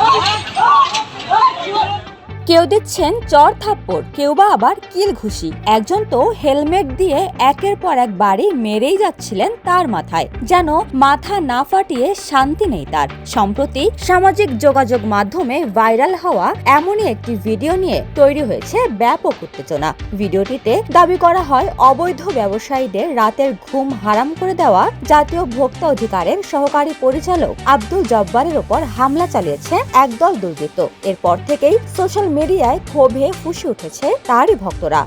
Oh, কেউ দিচ্ছেন চর থাপ্পড়, কেউ বা আবার কিল ঘুষি। একজন তো হেলমেট দিয়ে একের পর এক বাড়ি মেরেই যাচ্ছিলেন তার মাথায়, যেন মাথা না ফাটিয়ে শান্তি নেই তার। সম্প্রতি সামাজিক যোগাযোগ মাধ্যমে ভাইরাল হওয়া এমনই একটি ভিডিও নিয়ে তৈরি হয়েছে ব্যাপক উত্তেজনা। ভিডিওটিতে দাবি করা হয়, অবৈধ ব্যবসায়ীদের রাতের ঘুম হারাম করে দেওয়া জাতীয় ভোক্তা অধিকারের সহকারী পরিচালক আব্দুল জব্বারের ওপর হামলা চালিয়েছে একদল দুর্বৃত্ত। এরপর থেকেই সোশ্যাল মিডিয়ায় ক্ষোভে ফুসে উঠেছে তারই ভক্তরা।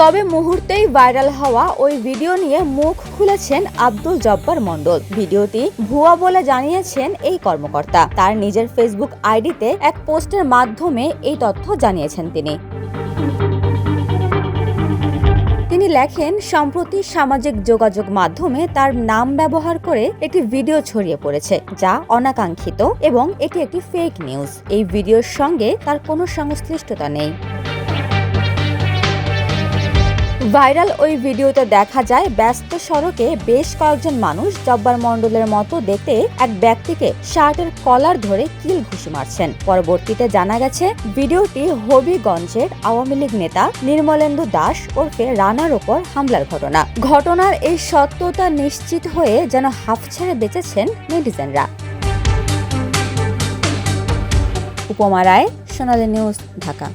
তবে মুহূর্তেই ভাইরাল হওয়া ওই ভিডিও নিয়ে মুখ খুলেছেন আব্দুল জব্বার মণ্ডল। ভিডিওটি ভুয়া বলে জানিয়েছেন এই কর্মকর্তা। তার নিজের ফেসবুক আইডিতে এক পোস্টের মাধ্যমে এই তথ্য জানিয়েছেন তিনি। লেখেন, সম্প্রতি সামাজিক যোগাযোগ মাধ্যমে তার নাম ব্যবহার করে একটি ভিডিও ছড়িয়ে পড়েছে, যা অনাকাঙ্ক্ষিত এবং এটি একটি ফেক নিউজ এই ভিডিওর সঙ্গে তার কোনো সংশ্লিষ্টতা নেই। ভাইরাল ওই ভিডিওতে দেখা যায়, ব্যস্ত সড়কে বেশ কয়েকজন মানুষ জব্বার মণ্ডলের মতো দেখতে এক ব্যক্তিকে শার্টের কলার ধরে কিল ঘুষি মারছেন। পরবর্তীতে জানা গেছে, ভিডিওটি হবিগঞ্জের আওয়ামী লীগ নেতা নির্মলেন্দু দাস ওরফে রানার ওপর হামলার ঘটনা। ঘটনার এই সত্যতা নিশ্চিত হয়ে যেন হাফ ছেড়ে বেঁচেছেন নেটিজেনরা। উপমা রায়, সোনালী নিউজ, ঢাকা।